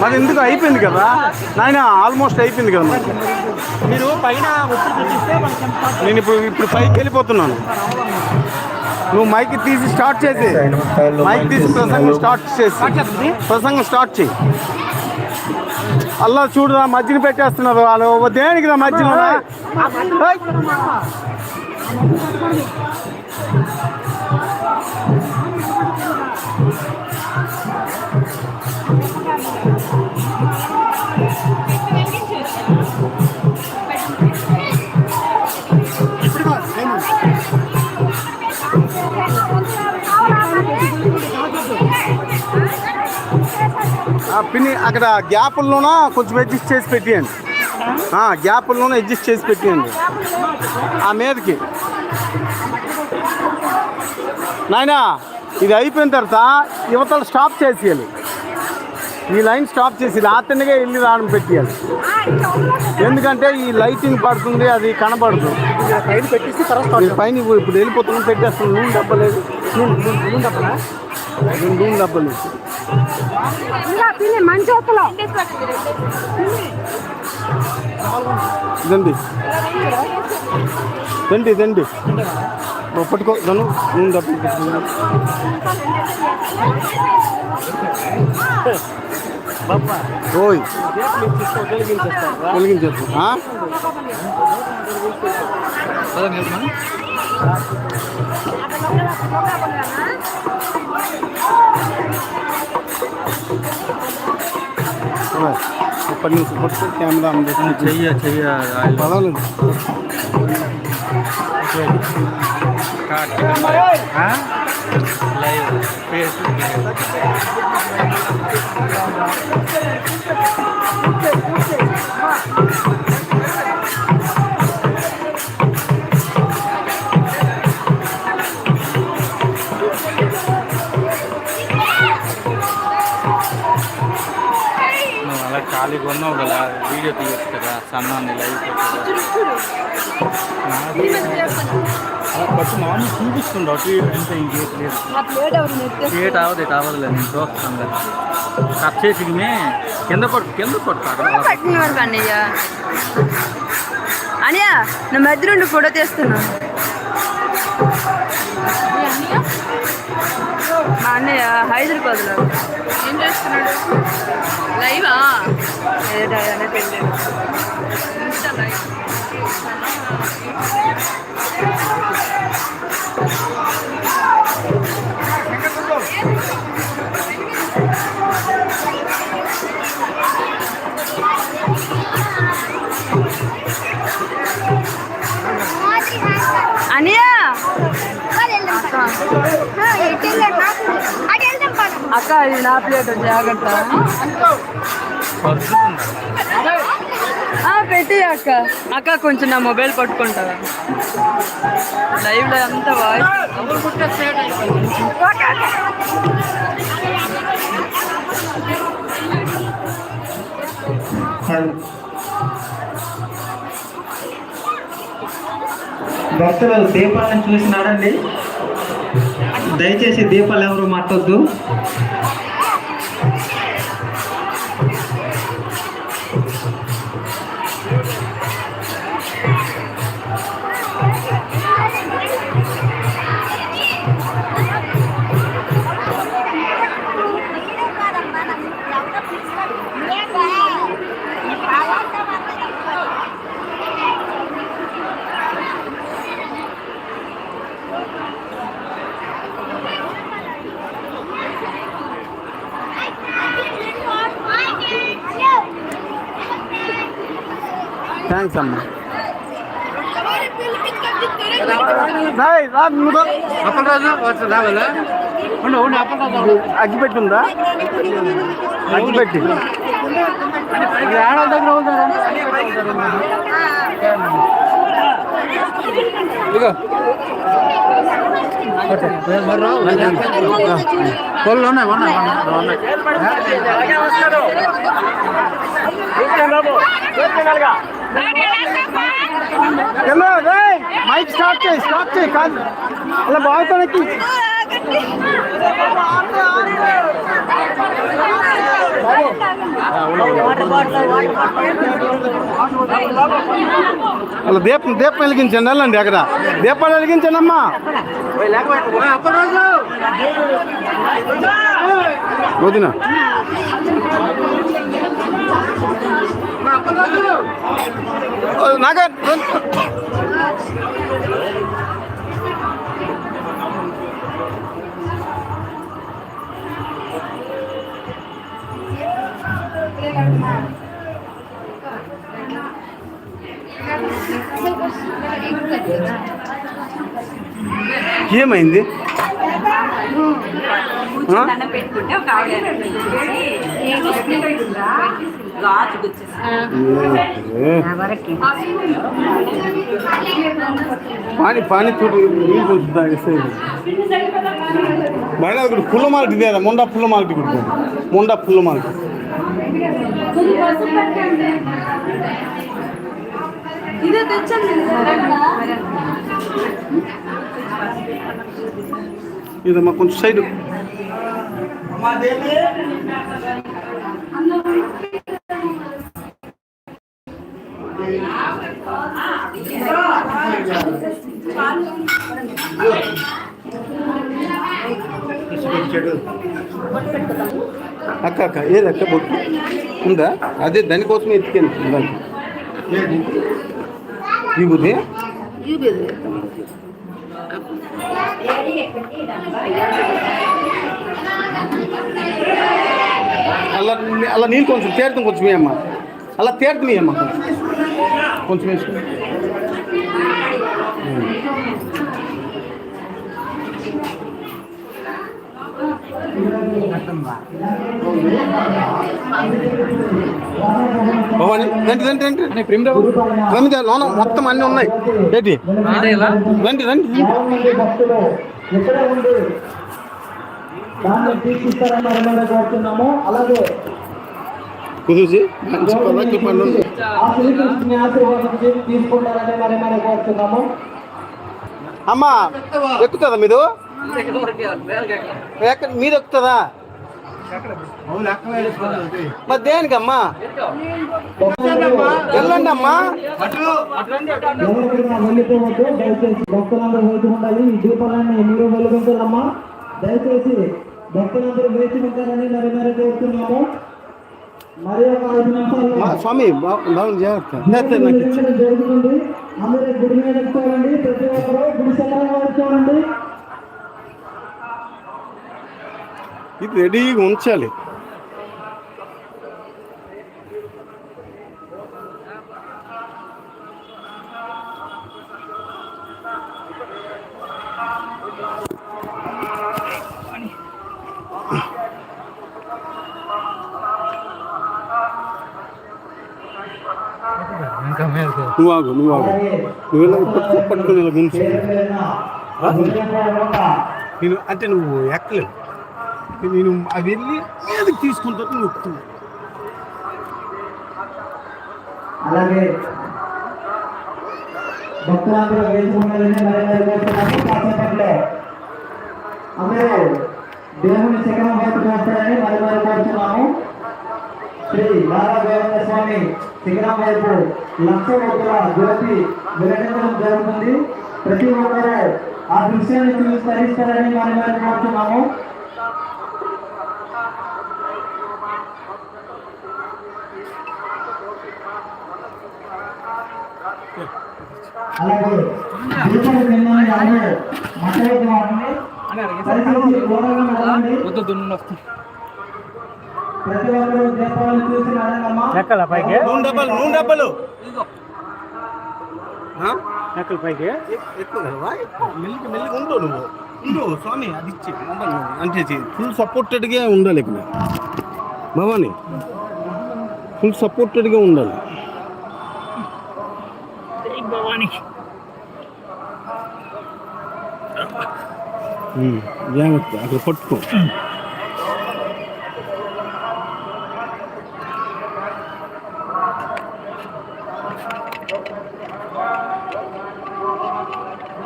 మరి ఎందుకు అయిపోయింది కదా నాయన ఆల్మోస్ట్ అయిపోయింది కదా మరి. మీరు పైన నేను ఇప్పుడు ఇప్పుడు పైకి వెళ్ళిపోతున్నాను నువ్వు మైక్ తీసి స్టార్ట్ చేసి మైక్ తీసి ప్రసంగం స్టార్ట్ చేసి ప్రసంగం స్టార్ట్ చేయి అల్లా చూడురా మధ్యన పెట్టేస్తున్నారు వాళ్ళు దేనికి రా మధ్యన పిన్ని అక్కడ గ్యాపుల్లోన కొంచెం అడ్జస్ట్ చేసి పెట్టేయండి. ఆ, గ్యాపుల్లోనే అడ్జస్ట్ చేసి పెట్టేయండి. ఆ మీదకి. నాయనా ఇది అయిపోయిన తర్వాత యువతలు స్టాప్ చేసేయాలి. ఈ లైన్ స్టాప్ చేసి రాత్రిగా వెళ్ళి రావడం పెట్టేయాలి. ఎందుకంటే ఈ లైటింగ్ పడుతుంది అది కనబడదు. పైన పెట్టేసి తర్వాత పైన ఇప్పుడు వెళ్ళిపోతున్నాం పెట్టేస్తున్నాం నూనె డబ్బలేదు. నూనె డబ్బలా? రెండు నూనె డబ్బలు ఇదండి దండి. దండి ఓ, పట్టుకో దను నూనె డబ్బులు. ఓయ్ వెలిగించేస్తాం ఆ? ఓయ్, ఒక్కటి నుంచి పట్టుకో కెమెరా అందరూ చెయ్య చెయ్య పదాలు లైవ్ ఫేస్బుక్ నువ్వు ఉన్నావు కదా వీడియో తీయచ్చు కదా సన్నాన్ని లైవ్ అలా బట్టి మామూలు చూపిస్తుండ అటు ఇటు అంతే ఇంకేం లేదు. క్రియేట్ అవ్వదు ఇటు అవ్వదులే నేను చూస్తాను కదా కట్ చేసి కింద కింద అన్నయ్య. అన్నయ్య నా మధ్య నుండి ఫోటో తీస్తున్నా మా అన్నయ్య హైదరాబాద్లో. ఏం చేస్తున్నాడు? లైవా? పెళ్ళి అక్క ఇది నా ప్లేట్ జాగ్రత్త. ఆ, పెట్టి అక్క. అక్క కొంచెం నా మొబైల్ పట్టుకుంటావా లైవ్లో అంతా వాయిస్ భక్తులు దీపాలను చూసినాడండి దయచేసి దీపాలు ఎవరు మట్టొద్దు థ్యాంక్స్ అమ్మా. రాయ్, రా, నువ్వు రా. అగ్గిపెట్టి. ఉందా? అగ్గిపెట్టి కోళ్ళు ఉన్నాయి ఉన్నాయి మైక్ స్టార్ట్ చేయి స్టార్ట్ చేయి కాదు. అలా బాగుతానికి అలా దీపం దీపం వెలిగించండి వెళ్ళండి అక్కడ. దీపాలు వెలిగించండి అమ్మా. వదిన. నాగా ఏమైంది ఆ? దండం పెట్టుకుంటే ఒక గాజు. పాని పాని బాగా ఇక్కడ పుల్ల మాల్టి దేరా మొండా పుల్ల మాల్టి కొడుకు మొండా పుల్ల మాల్టి. ఇదే ఇదమ్మా కొంచెం సైడ్. అక్క అక్క ఏది అక్క బొట్టు? ఉందా? అదే దానికోసమే ఎత్తుకెళ్ళి దానికి. విభూతి అలా అలా నీళ్ళు కొంచెం తీర్థం కొంచెం అమ్మా అలా తీర్థం అమ్మా కొంచెం కొంచెం వేసుకో. రండి రండి రండి. రండి లోన మొత్తం అన్నీ ఉన్నాయి. ఏంటి? రండి రండి. కుదిసి మంచి పదకి పండు అమ్మా ఎక్కుతుందా మీరు? ఎక్క మీరు ఎక్కుతుందా మరి దేనికమ్మా? వెళ్ళండి అమ్మా దయచేసి భక్తులందరూ వేచి ఉండాలి ఈ దీపాలన్నీ మీరు వెలిగించాలమ్మా దయచేసి భక్తులందరూ వేచి ఉంటారని మరి మరి కోరుతున్నాము మరి ఒక ఐదు స్వామి జరుగుతుంది అందరూ గుడి మీద ప్రతి ఒక్కరు గుడి ఇది రెడీగా ఉంచాలి. నువ్వు ఆగు నువ్వు ఆగు. నువ్వు ఇలా పట్టుకో పట్టుకుని ఇలా నేను అంటే నువ్వు ఎక్కలేవు. నేను అవి వెళ్ళి మీదకి తీసుకుంటాను నువ్వు ఎక్కుతావు అలాగే భక్తులందరూ వేసుకుంటారని ఉండాలని కాసేపట్లో అందరూ దేవుని శకరం వైపు చేస్తారని మరి మరి కోరుతున్నాము శ్రీ నారా గోవింద స్వామి శిఖరం వైపు లక్ష ఒక్కల జ్యోతి విరగడం జరుగుతుంది. ప్రతి ఒక్కరూ ఆ దృశ్యాన్ని చూసి తరిస్తారని మరి మరి కోరుతున్నాము అలాగే దూరంగా ప్రతి ఒక్కరూ చూసి నడనమ్మా నూనె డబ్బాలు నూనె డబ్బాలు? ఎక్కల పైకి? ఎక్కువ మెల్లికి మెల్లిగా ఉండు నువ్వు. ఉండు స్వామి అది ఇచ్చి. అంటే ఫుల్ సపోర్టెడ్గా ఉండాలి ఇక్కడ. భవాని ఫుల్ సపోర్టెడ్గా ఉండాలి. ఉమ్, జాగ్రత్త అక్కడ పట్టుకో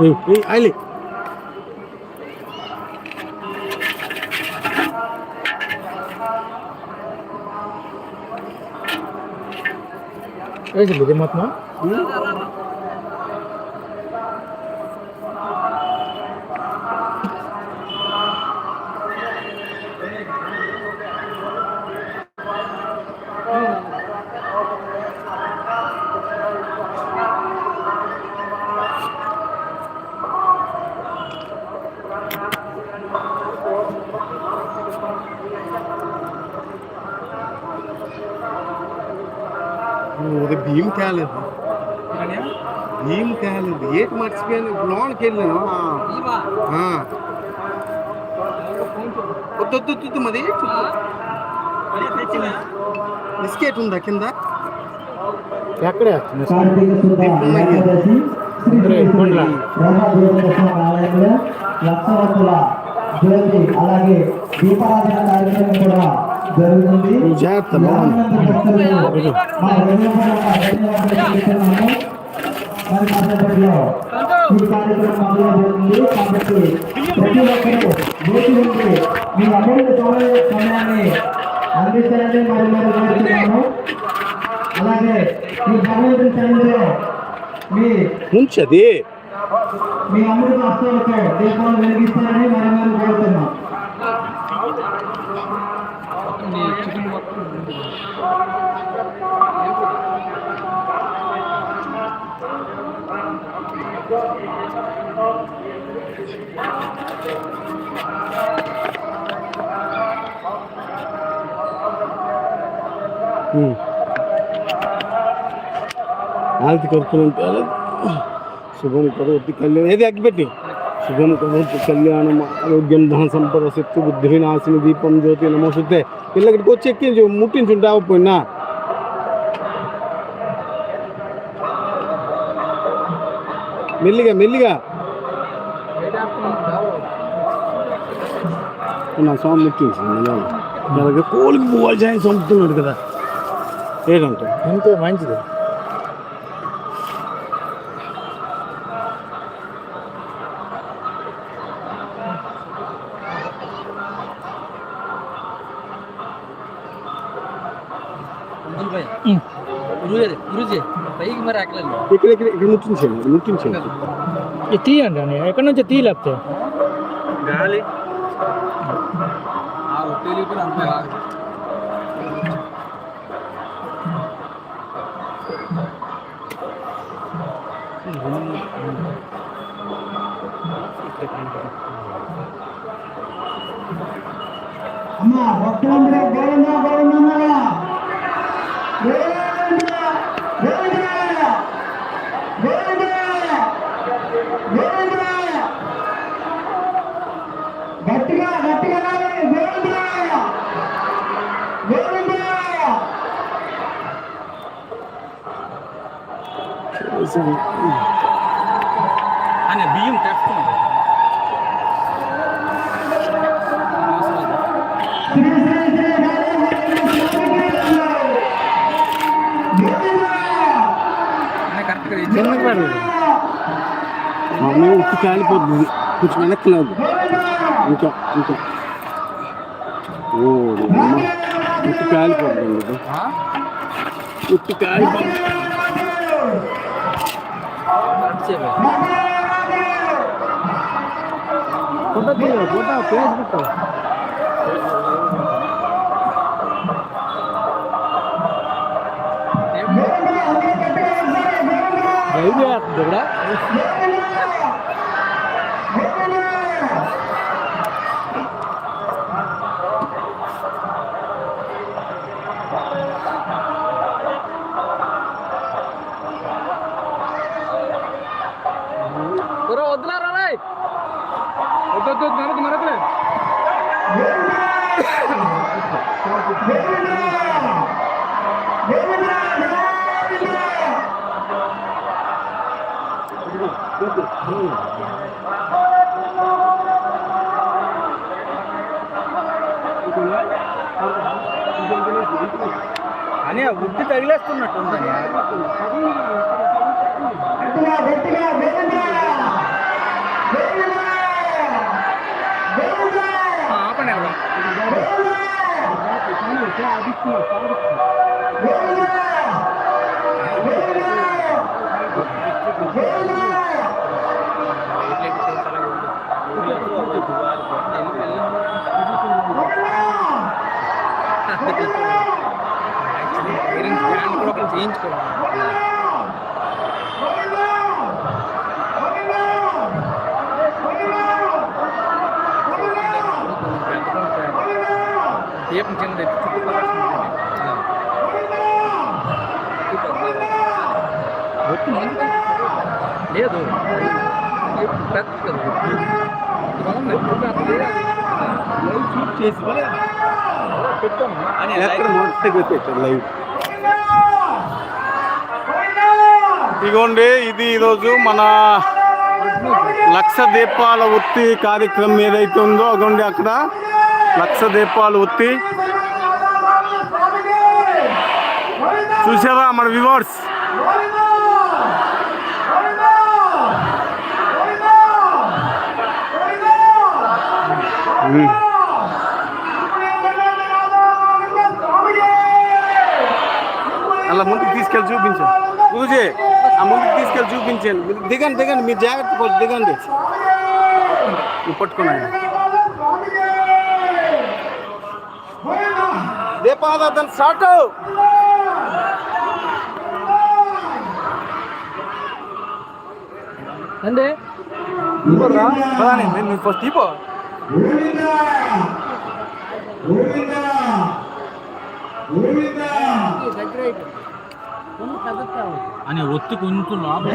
ఏయ్, ఏయ్, ఆయిలే వేసింది ఇది మొత్తం భీమ్ కాలేదు భీమ్ కాలేదు ఏటి మర్చిపోయాను లోన్కి వెళ్ళాను ఆ. ఆ. వద్దు వద్దు వద్దు, వద్దు మరి బిస్కెట్ ఉందా కింద ఎక్కడే అలాగే దీపారాధన కార్యక్రమం కూడా జాగ్రత్త, యావనంత భక్తులకు మా హృదయపూర్వక ధన్యవాదాలు తెలుపుతున్నాము. మరి కాసేపట్లో ఈ కార్యక్రమం మొదలవుతుంది కాబట్టి ప్రతి ఒక్కరూ వేచి ఉండి మీ అమూల్య సమయ సమయాన్ని అందించాలని మరి మరి కోరుతున్నాము అలాగే ఈ భగవంతుని సన్నిధిలో మీ ఉంచది మీ అమృత హస్తాలతో దీపాలు వెలిగిస్తారని మరి మరి కోరుతున్నాం ఆది కడుపునంటే శుభం కరోతి కళ్యాణం. ఏది అగ్గిపెట్టి? శుభం కరోతి కళ్యాణం ఆరోగ్యం ధన సంపద శక్తి బుద్ధి వినాశిని దీపం జ్యోతి నమోసుతే పిల్లకి వచ్చి ఎక్కించు ముట్టించుంటావు పోయినా మెల్లిగా మెల్లిగా. నా స్వామి ముట్టించింది అలాగే కోలికి పోవాలి జాయిన్ చంపుతున్నాడు కదా. ఏంటంటే ఎంతో మంచిది. తీయండి అని ఎక్కడి నుంచి తీయలేకపోతే గాలి. ఆ తెలియకుండా అంతే అమ్మా భక్తులందరూ గోవింద గోవిందన్నారా గోవింద గోవింద గోవింద గోవింద గట్టిగా గట్టిగా రావాలి. గోవింద గోవింద అని బియ్యం తెస్తున్నాడు శ్రీ శ్రీ శ్రీ గోవింద కరెక్ట్గా చిన్నగా పడదు మమ్మీ ఉప్పు కాలిపోతుంది కొంచెం వెనక్కి లేదు ఇంకా ఇంకా ఓ అమ్మ ఉప్పు కాలిపోతుంది ఇది. ఉప్పు కాలిపోతుంది ఫోటో తీయ ఫోటో ఫేస్బుక్ Elbert, ¿verdad? అని ఉట్టి తగిలేస్తున్నట్టు ఉందని ఆపండి అక్కడ. চেঞ্জ করব dia mungkin dari. లైవ్ ఇదిగోండి ఇది ఈరోజు మన లక్ష దీపాల ఉత్తి కార్యక్రమం ఏదైతే ఉందో అదిగోండి అక్కడ లక్ష దీపాలు ఉత్తి. చూసారా మన వివర్స్ అలా ముందుకు తీసుకెళ్ళి చూపించండి గురుజీ ఆ ముందుకు తీసుకెళ్ళి చూపించండి. మీరు దిగండి దిగండి మీరు జాగ్రత్త పోయి దిగండి. నువ్వు పట్టుకున్నాను దీపారాధన స్టార్ట్ నేను ఫస్ట్ తీపో అని ఒత్తి కొంచెం లోపల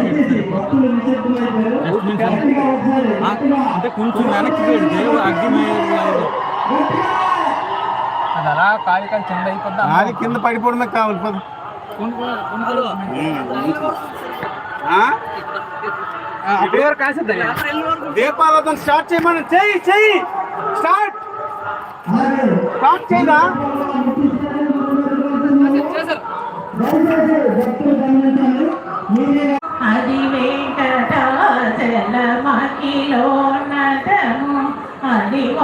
అంటే కొంచెం వెనక్కి పెడితే అగ్గి అది అలా కాలి కాలి కింద అయిపోద్ది అది కింద పడిపోవడమే కావాలి? అప్పటి వరకు కాసేద్దాం దీపారాధన స్టార్ట్ చేయమని చెయ్యి చెయ్యి. స్టార్ట్. స్టార్ట్ చేయదా అది వెంకటాచలమకిలో నటము అది ఓ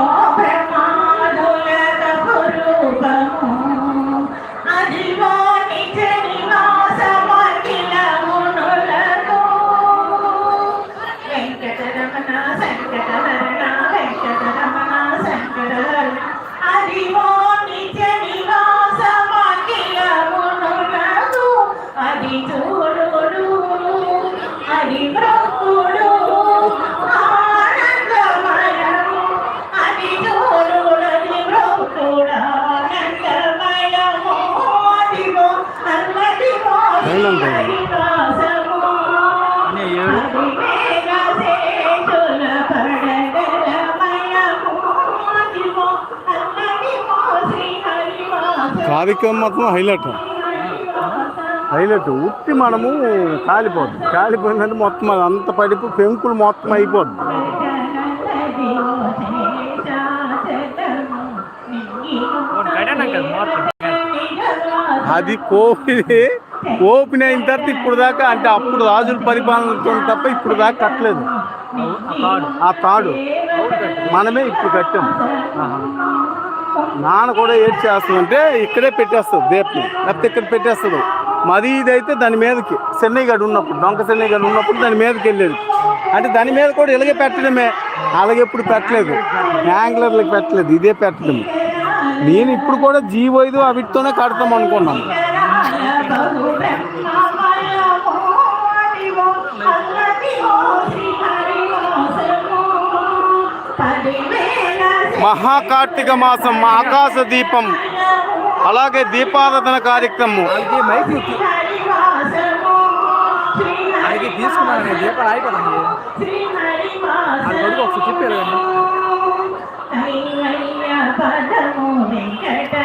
కార్యక్రమం మొత్తం హైలైట్. హైలైట్. ఉత్తి మనము కాలిపోద్ది. కాలిపోయిందంటే మొత్తం అది అంత పడిపో పెంకులు మొత్తం అయిపోద్ది. అది కోపి ఓపెన్ అయిన తర్వాత ఇప్పుడు దాకా అంటే అప్పుడు రాజుల పరిపాలనతో తప్ప ఇప్పుడు దాకా కట్టలేదు. ఆ తాడు. మనమే ఇప్పుడు కట్టాము నాన్న కూడా ఏడ్ చేస్తుందంటే ఇక్కడే పెట్టేస్తుంది దేప్ని లేకపోతే ఇక్కడ పెట్టేస్తుంది. మరి ఇదైతే దాని మీదకి చెన్నైగడ్ ఉన్నప్పుడు డొంక చెన్నైగడ్ ఉన్నప్పుడు దాని మీదకి వెళ్ళేది. అంటే దాని మీద కూడా ఇలాగే పెట్టడమే. అలాగే ఇప్పుడు పెట్టలేదు. యాంగ్లర్లకి పెట్టలేదు ఇదే పెట్టడం. నేను ఇప్పుడు కూడా జీవో ఐదు అవిటితోనే కడతాం అనుకున్నాను. మహాకార్తీక మాసం ఆకాశ దీపం అలాగే దీపారాధన కార్యక్రమం తీసుకున్నాను నేను దీపాలు చెప్పారు వెంకట